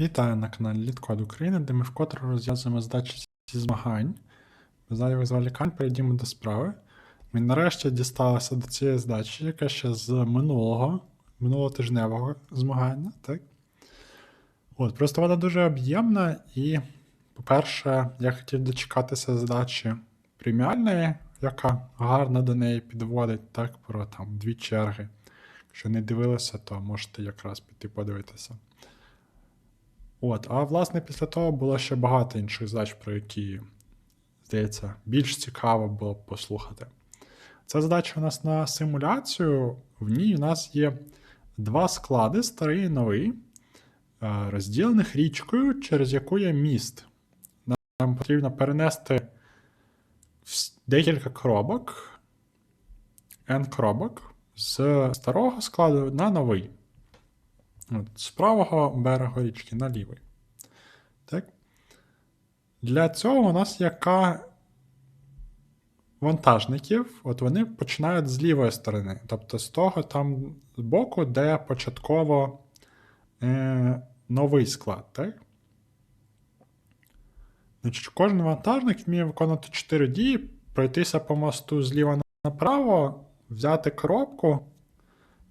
Вітаю на каналі Літкод України, де ми вкотре розв'язуємо задачі зі змагань. Без зайвих зволікань перейдімо до справи. Ми нарешті дісталися до цієї задачі, яка ще з минулого, минулотижневого змагання. Так? От, просто вона дуже об'ємна і, по-перше, я хотів дочекатися задачі преміальної, яка гарно до неї підводить, так, про там дві черги. Якщо не дивилися, то можете якраз піти подивитися. От, а власне після того було ще багато інших задач, про які, здається, більш цікаво було б послухати. Ця задача у нас на симуляцію. В ній у нас є два склади, старий і новий, е, розділених річкою, через яку є міст. Нам потрібно перенести декілька коробок, N коробок з старого складу на новий. От, з правого берегу річки на лівий. Так? Для цього у нас яка вантажників, от вони починають з лівої сторони, тобто з того там боку, де початково е, новий склад. Так? Значить, кожен вантажник вміє виконувати 4 дії, пройтися по мосту зліва направо, взяти коробку,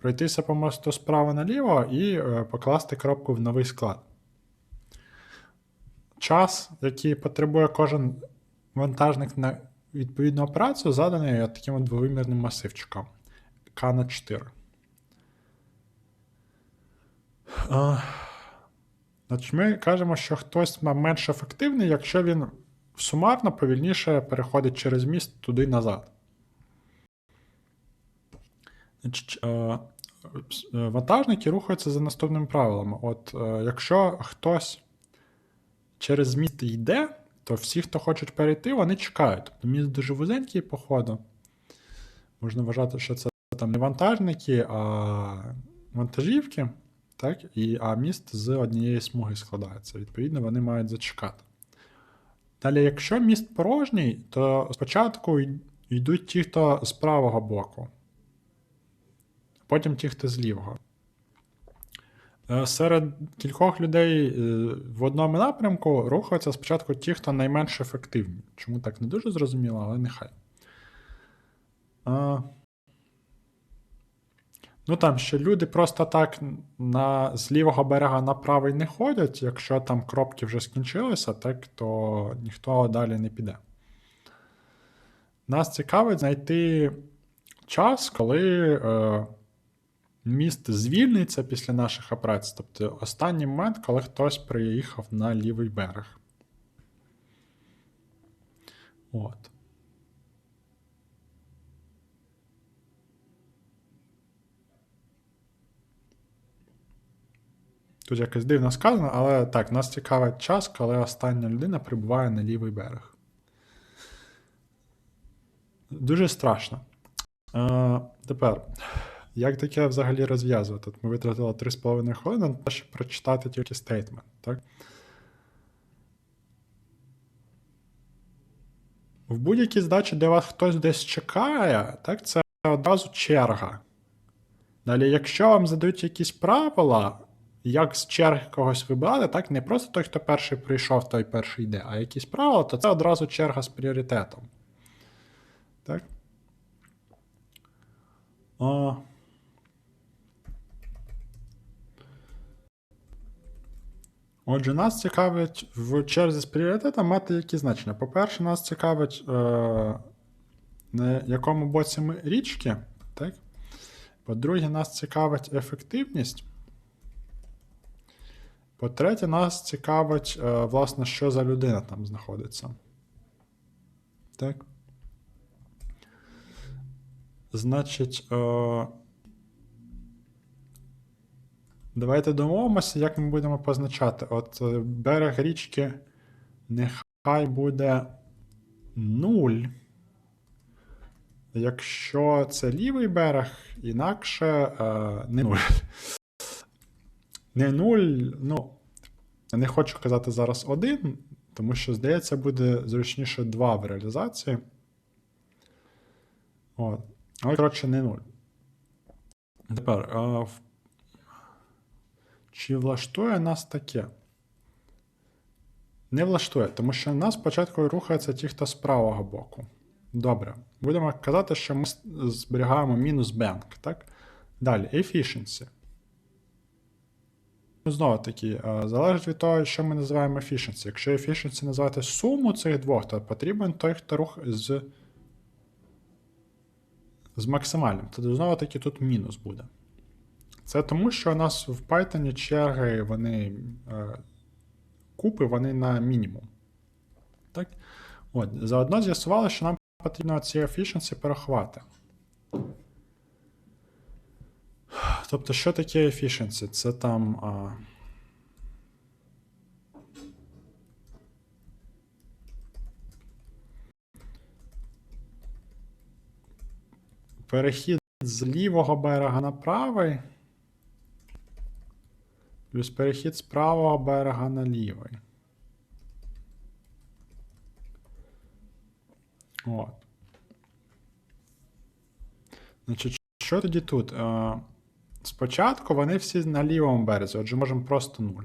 пройтися по мосту справа наліво і е, покласти коробку в новий склад. Час, який потребує кожен вантажник на відповідну операцію, заданий таким двовимірним масивчиком К на 4. А, Значить, ми кажемо, що хтось менш ефективний, якщо він сумарно повільніше переходить через міст туди назад. Значить, е, вантажники рухаються за наступними правилами. От е, якщо хтось через міст йде, то всі, хто хочуть перейти, вони чекають. Тобто міст дуже вузенький, походу. Можна вважати, що це там не вантажники, а вантажівки. Так? І, а міст з однієї смуги складається. Відповідно, вони мають зачекати. Далі, якщо міст порожній, то спочатку йдуть ті, хто з правого боку, потім ті, хто з лівого. Е, Серед кількох людей е, в одному напрямку рухаються спочатку ті, хто найменш ефективні. Чому так не дуже зрозуміло, але нехай. А, Ну там ще люди просто так на, з лівого берега на правий не ходять. Якщо там кропки вже скінчилися, так, то ніхто далі не піде. Нас цікавить знайти час, коли е, міст звільниться після наших операцій. Тобто останній момент, коли хтось приїхав на лівий берег. От. Тут якось дивно сказано, але так, нас цікавить час, коли остання людина прибуває на лівий берег. Дуже страшно. Е, тепер, як таке взагалі розв'язувати? От Ми витратили 3,5 хвилини на те, щоб прочитати тільки стейтмент. Так? В будь-якій здачі, де вас хтось десь чекає, так, це одразу черга. Далі, якщо вам задають якісь правила, як з черги когось вибирати, так не просто той, хто перший прийшов, той перший йде, а якісь правила, то це одразу черга з пріоритетом. Так? О. Отже, нас цікавить в черзі з пріоритетом мати які значення. По-перше, нас цікавить, е, на якому боці ми річки. Так? По-друге, нас цікавить ефективність. По-третє, нас цікавить, е, власне, що за людина там знаходиться. Так. Значить, е, давайте домовимося, як ми будемо позначати. От е, берег річки нехай буде 0. Якщо це лівий берег, інакше е, не 0. Не 0, ну, не хочу казати зараз 1, тому що, здається, буде зручніше 2 в реалізації. От. Але, коротше, не 0. Тепер, а, в- чи влаштує нас таке? не влаштує, тому що нас спочатку рухаються ті, хто з правого боку. Добре. Будемо казати, що ми зберігаємо мінус bank, так? Далі, efficiency. Ну, Знову таки, е, залежить від того, що ми називаємо efficiency. Якщо efficiency називати суму цих двох, то потрібен той, хто рух з, з максимальним. Тоді знову таки тут мінус буде. Це тому, що у нас в Python черги, вони е, купи, вони на мінімум. Так? От, заодно з'ясували, що нам потрібно ці efficiency порахувати. Тобто, що таке efficiency? Це там. А... Перехід з лівого берега на правий. Плюс перехід з правого берега на лівий. От. Значить, що тоді тут? Е, спочатку вони всі на лівому березі, отже, можемо просто 0.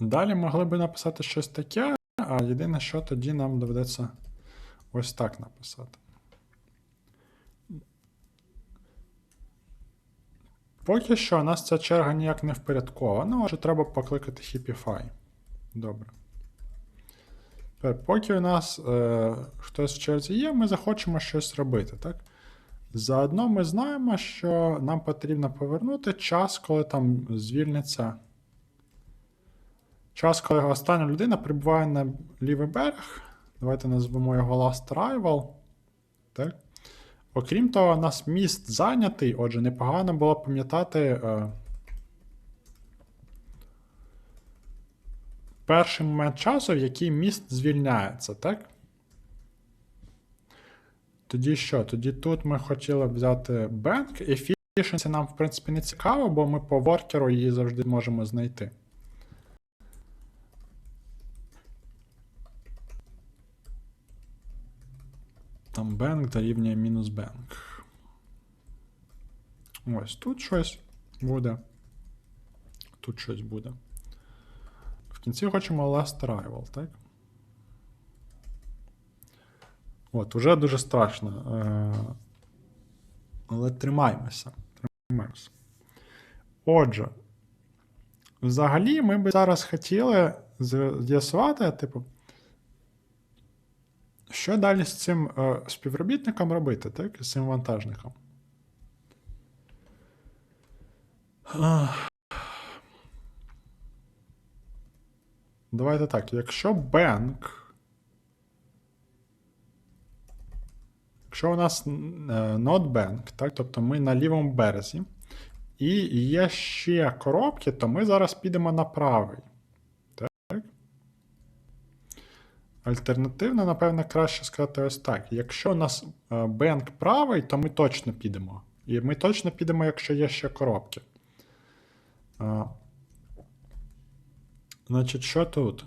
Далі могли би написати щось таке, а єдине, що тоді нам доведеться ось так написати. Поки що у нас ця черга ніяк не впорядкована, отже, треба покликати Hippify. Добре. Тепер, поки у нас е, хтось в черзі є, ми захочемо щось робити, так? Заодно ми знаємо, що нам потрібно повернути час, коли там звільниться. Час, коли остання людина прибуває на лівий берег. Давайте назвемо його Last Arrival. Так. Окрім того, у нас міст зайнятий, отже, непогано було пам'ятати е, перший момент часу, в який міст звільняється, так? Тоді що? Тоді тут ми хотіли взяти bank. Efficiency нам, в принципі, не цікаво, бо ми по воркеру її завжди можемо знайти. Там bank дорівнює мінус bank. Ось тут щось буде. Тут щось буде. В кінці хочемо last arrival, так? От, уже дуже страшно. Е, Але тримаємося. Тримаємося. Отже, взагалі, ми би зараз хотіли з'ясувати, типу, що далі з цим е, співробітником робити, так? З цим вантажником? Давайте так. Якщо банк. Якщо у нас е, not bank, так, тобто ми на лівому березі, і є ще коробки, то ми зараз підемо на правий. Так? Альтернативно, напевно, краще сказати ось так. Якщо у нас е, бенк правий, то ми точно підемо. І ми точно підемо, якщо є ще коробки. А, Значить, що тут?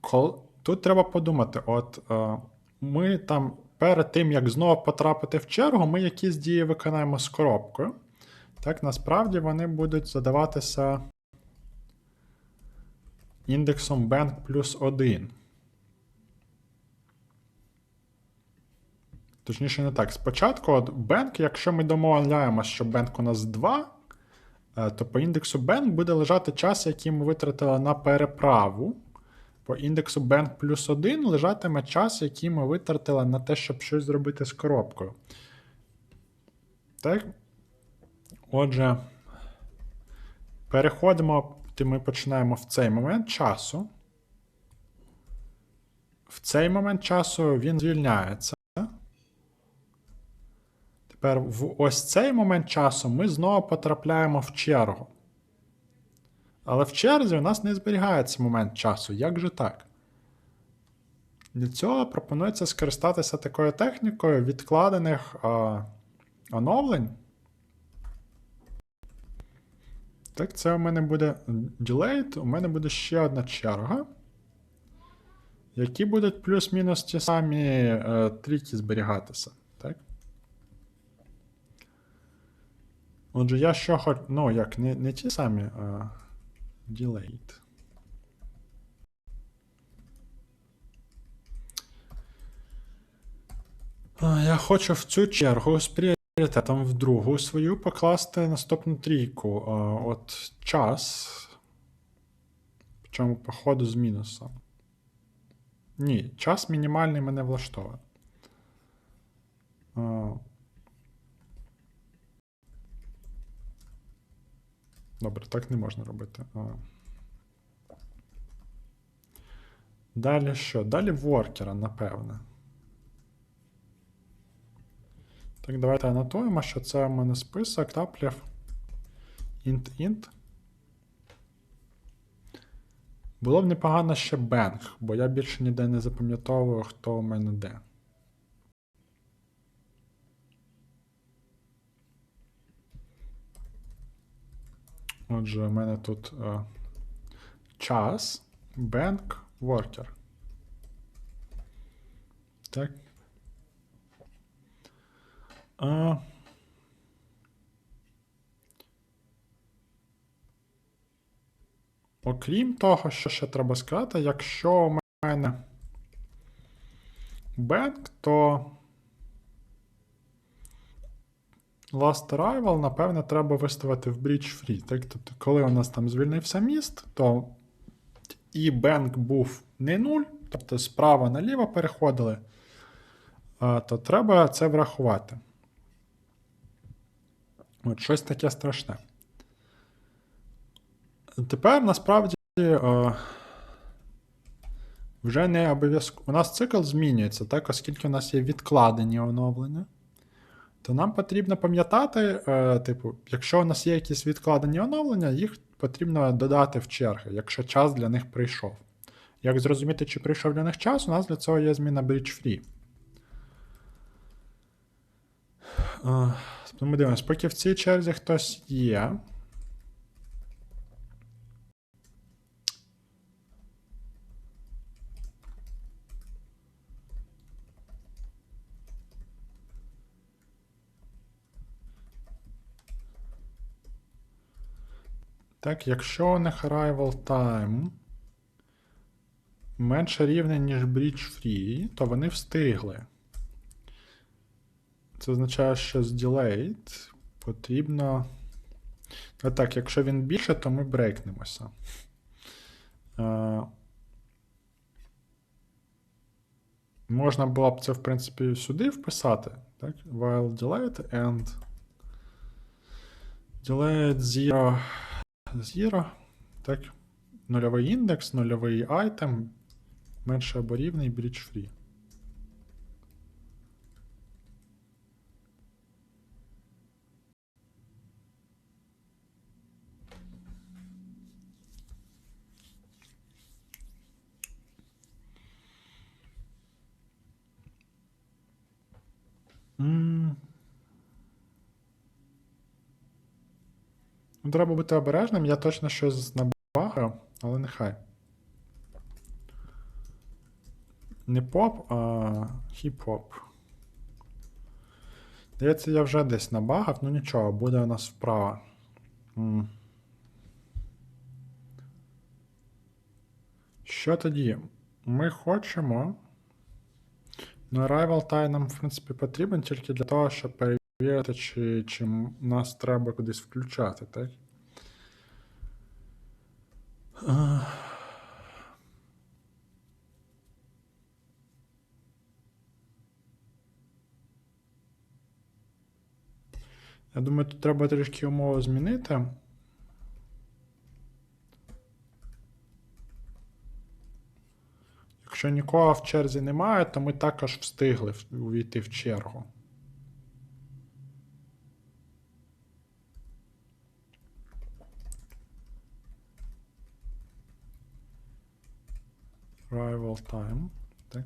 Кол... Тут треба подумати: от е, ми там перед тим, як знову потрапити в чергу, ми якісь дії виконаємо з коробкою. Так, насправді вони будуть задаватися індексом bank плюс 1. Точніше, не так. Спочатку, от bank, якщо ми домовляємося, що bank у нас 2, е, то по індексу bank буде лежати час, який ми витратили на переправу. По індексу bank плюс 1 лежатиме час, який ми витратили на те, щоб щось зробити з коробкою. Так. Отже, переходимо, то ми починаємо в цей момент часу. В цей момент часу він звільняється. Тепер в ось цей момент часу ми знову потрапляємо в чергу. Але в черзі у нас не зберігається момент часу. Як же так? Для цього пропонується скористатися такою технікою відкладених а, оновлень. Так, це у мене буде delayed, у мене буде ще одна черга. які будуть плюс-мінус ті самі е, трійки зберігатися. Так? Отже, я що хоч. Ну, як, не, не ті самі, а delayed. Я хочу в цю чергу з пріоритетом в другу свою покласти наступну трійку. От час. Причому по ходу з мінусом. Ні, час мінімальний мене влаштовує. Добре, так не можна робити. Далі що? Далі воркера, напевне. Так, давайте анотуємо, що це у мене список таплів int-int. Було б непогано ще бенг, бо я більше ніде не запам'ятовую, хто у мене де. Отже, у мене тут е, час, бенк, воркер. Так. А, окрім того, що ще треба сказати, якщо у мене бенк, то Last Arrival, напевне, треба виставити в Bridge Free. Так? Тобто, коли у нас там звільнився міст, то і бенк був не 0, тобто справа наліво переходили, то треба це врахувати. От щось таке страшне. Тепер насправді е, вже не обов'язково. У нас цикл змінюється, так, оскільки у нас є відкладені оновлення. То нам потрібно пам'ятати, е, типу, якщо у нас є якісь відкладені оновлення, їх потрібно додати в черги, якщо час для них прийшов. Як зрозуміти, чи прийшов для них час, у нас для цього є зміна bridge free. Тобто Ми дивимося, поки в цій черзі хтось є. Так, якщо у них arrival time менше рівне, ніж bridge free, то вони встигли. Це означає, що з delayed потрібно. А так, якщо він більше, то ми брейкнемося. Е, Можна було б це, в принципі, сюди вписати. Так? While delayed and delayed 0 0. Так. Нульовий індекс, нульовий айтем, менше або рівний bridge free. М. Ну, Треба бути обережним, я точно щось набагаю, але нехай. Не поп, а хіп-хоп. Здається, я вже десь набагав, ну нічого, буде у нас вправа. М. Що тоді? Ми хочемо. Ну, Arrival Time нам, в принципі, потрібен тільки для того, щоб перевірити, чи, чи нас треба кудись включати, так? Я думаю, тут треба трішки умови змінити. Якщо нікого в черзі немає, то ми також встигли увійти в чергу. Arrival time. Так.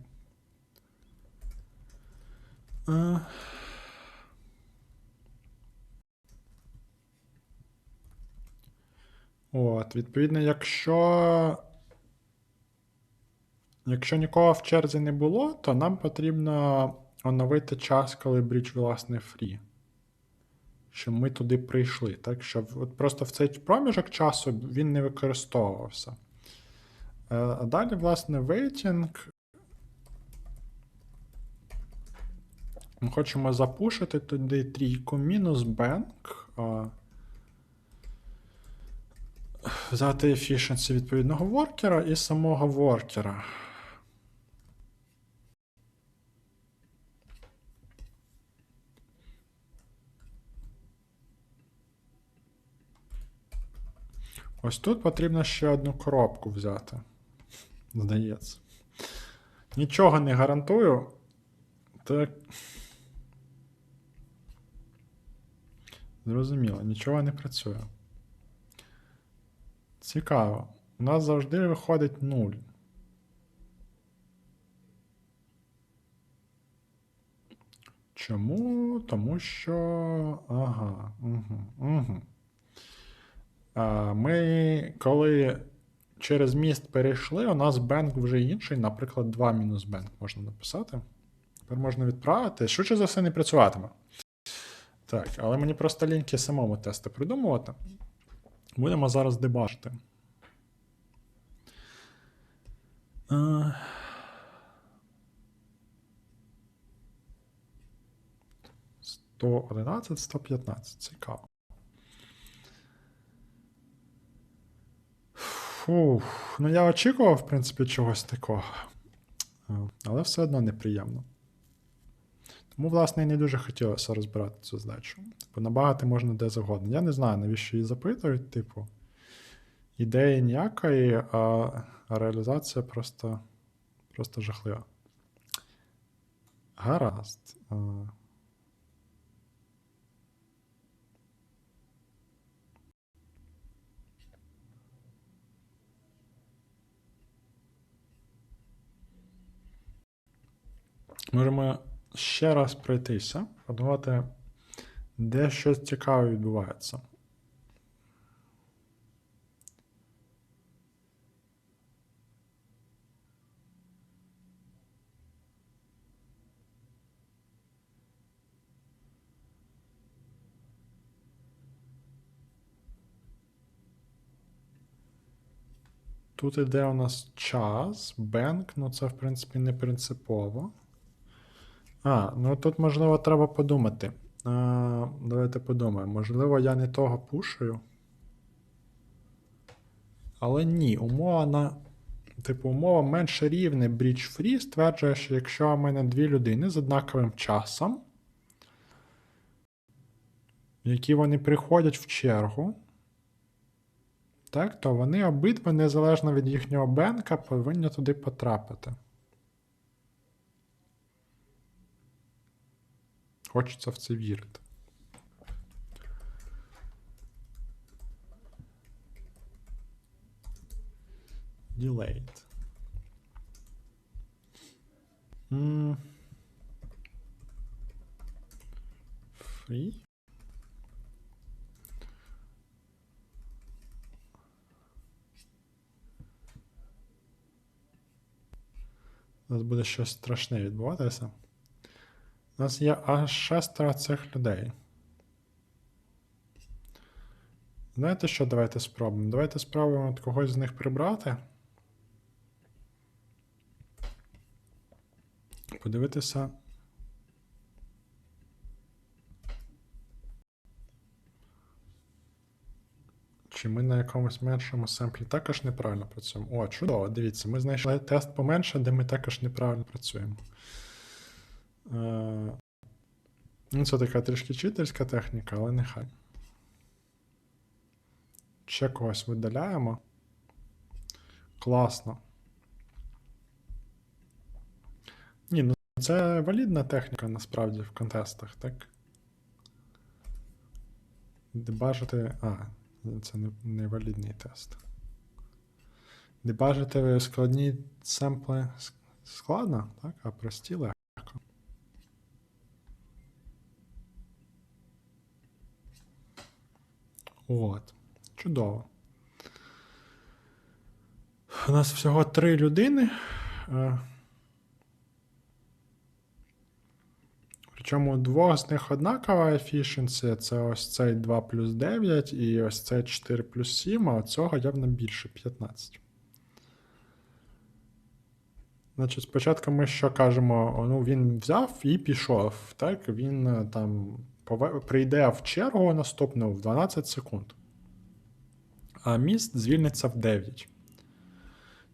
Е. От, відповідно, якщо Якщо нікого в черзі не було, то нам потрібно оновити час, коли брідж, власне, фрі. Щоб ми туди прийшли. Так? Щоб от просто в цей проміжок часу він не використовувався. Е, А далі, власне, waiting. Ми хочемо запушити туди трійку мінус бенк. Взяти efficiency відповідного воркера і самого воркера. Ось тут потрібно ще одну коробку взяти. Здається. Нічого не гарантую. Так. Зрозуміло, нічого не працює. Цікаво. У нас завжди виходить 0. Чому? Тому що. Ага. Угу, угу. Ми, коли через міст перейшли, у нас бенк вже інший, наприклад, 2 мінус бенк можна написати. Тепер можна відправити. Швидше за все не працюватиме. Так, але мені просто ліньки самому тести придумувати. Будемо зараз дебажити. Е, Сто одинадцять, сто п'ятнадцять. Цікаво. Фух, ну я очікував, в принципі, чогось такого. Е, Але все одно неприємно. Тому, власне, і не дуже хотілося розбирати цю здачу. Типу, набагати можна де завгодно. Я не знаю, навіщо її запитують, типу. Ідеї ніякої, а, реалізація просто, просто жахлива. Гаразд. Можемо ще раз пройтися, подумати, де щось цікаве відбувається. Тут іде у нас час, бенк, ну це, в принципі, не принципово. А, ну тут, можливо, треба подумати. А, давайте подумаємо. Можливо, я не того пушую. Але ні, умова на. Типу, умова менше рівне Bridge Free стверджує, що якщо у мене дві людини з однаковим часом, які вони приходять в чергу, так, то вони обидва, незалежно від їхнього бенка, повинні туди потрапити. Хочеться в це вірити. Delayed. М. Free. Зараз буде щось страшне відбуватися. У нас є аж шестеро цих людей. Знаєте що, давайте спробуємо? Давайте спробуємо от когось з них прибрати. Подивитися. Чи ми на якомусь меншому семплі також неправильно працюємо? О, чудово, дивіться, ми знайшли тест поменше, де ми також неправильно працюємо. Е, Ну, це така трішки читерська техніка, але нехай. Ще когось видаляємо. Класно. Ні, ну це валідна техніка насправді в контестах, так? Дебажити. А, це не, не валідний тест. Дебажити складні семпли складно, так? А прості легко. От. Чудово. У нас всього три людини. Е, Причому двох з них однакова efficiency, це ось цей 2 плюс 9 і ось цей 4 плюс 7, а цього явно більше 15. Значить, спочатку ми що кажемо? Ну, він взяв і пішов. Так, він е, там прийде в чергу наступну в 12 секунд. А міст звільниться в 9.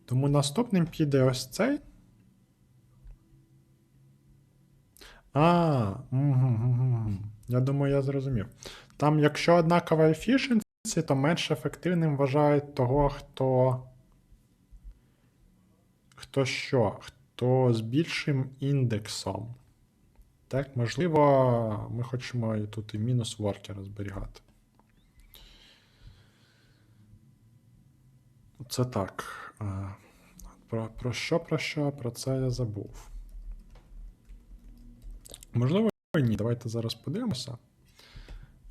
Тому наступним піде ось цей. А, угу, я думаю, я зрозумів. Там, якщо однакова efficiency, то менш ефективним вважають того, хто. Хто що? Хто з більшим індексом. Так, можливо, ми хочемо і тут і мінус воркера зберігати. Це так. Е, Про, про що, про що? Про це я забув. Можливо, ні. Давайте зараз подивимося.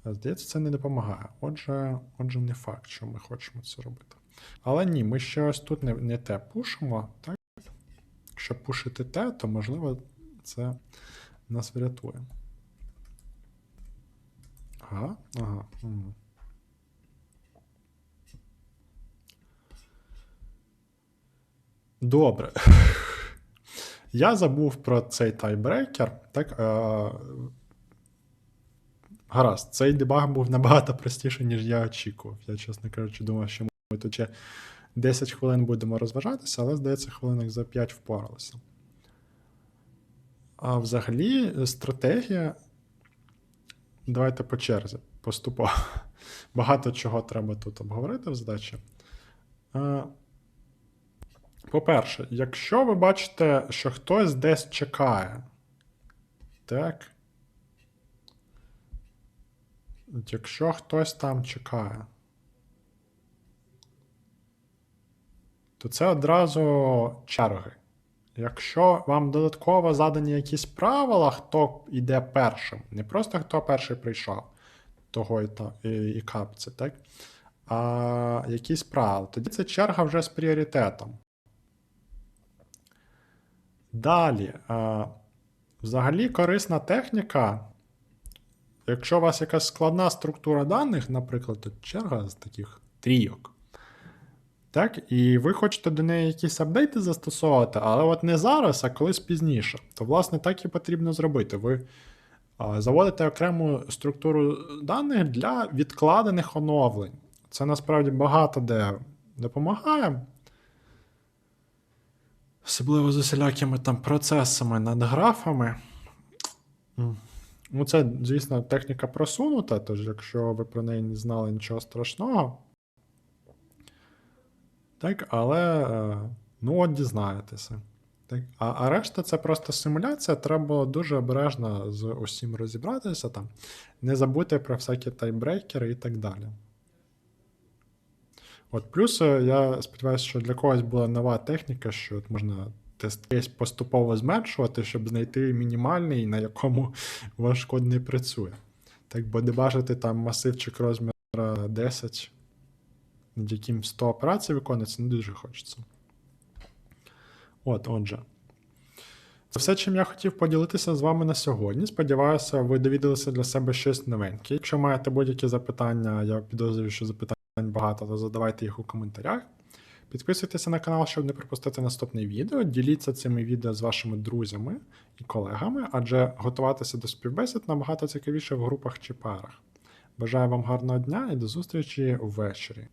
Е, Здається, це не допомагає. Отже, отже, не факт, що ми хочемо це робити. Але ні, ми ще ось тут не, не те пушимо, так? Якщо пушити те, то можливо це нас врятує. Ага, ага. Добре. Я забув про цей тайбрейкер. Так, е, гаразд, цей дебаг був набагато простіший, ніж я очікував. Я, чесно кажучи, думав, що ми тут ще 10 хвилин будемо розважатися, але, здається, хвилинок за 5 впоралися. А взагалі, стратегія. Давайте по черзі, поступово. Багато чого треба тут обговорити в задачі. Е, По-перше, якщо ви бачите, що хтось десь чекає, так. Якщо хтось там чекає, то це одразу черги. Якщо вам додатково задані якісь правила, хто йде першим, не просто хто перший прийшов, того і, та, і, і капці, так? А якісь правила, тоді це черга вже з пріоритетом. Далі, а, взагалі корисна техніка. Якщо у вас якась складна структура даних, наприклад, черга з таких трійок. Так, і ви хочете до неї якісь апдейти застосовувати, але от не зараз, а колись пізніше. То, власне, так і потрібно зробити. Ви заводите окрему структуру даних для відкладених оновлень. Це насправді багато де допомагає. Особливо з усілякими там процесами над графами. Ну, це, звісно, техніка просунута, тож якщо ви про неї не знали нічого страшного. Так, але е, ну от дізнаєтеся. Так? А, а решта це просто симуляція, треба дуже обережно з усім розібратися там. Не забути про всякі таймбрейкери і так далі. От плюс е, я сподіваюся, що для когось була нова техніка, що от можна тест кейс поступово зменшувати, щоб знайти мінімальний, на якому ваш код не працює. Так, бо дебажити там масивчик розміру 10, над яким 100 операцій виконується, не дуже хочеться. От, отже. Це все, чим я хотів поділитися з вами на сьогодні. Сподіваюся, ви довідалися для себе щось новеньке. Якщо маєте будь-які запитання, я підозрюю, що запитань багато, то задавайте їх у коментарях. Підписуйтеся на канал, щоб не пропустити наступне відео. Діліться цими відео з вашими друзями і колегами, адже готуватися до співбесід набагато цікавіше в групах чи парах. Бажаю вам гарного дня і до зустрічі ввечері.